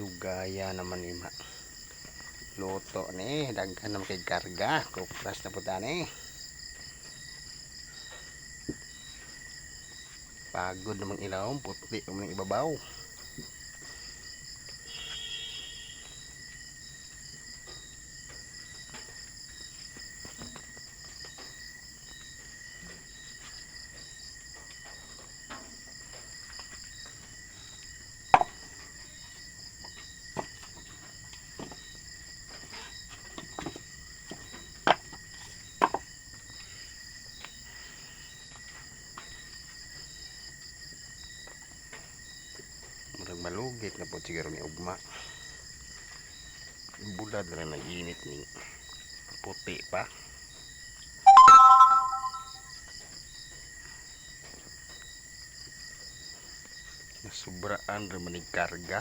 dugaya naman ni ma luto ni daghan naman kay karga kupras na po tani pagod namang ilaw puti naman ibabaw murag malugit na po siguro ni ugma. Bulad na nag init ni puti pa. Nasubraan rin manig karga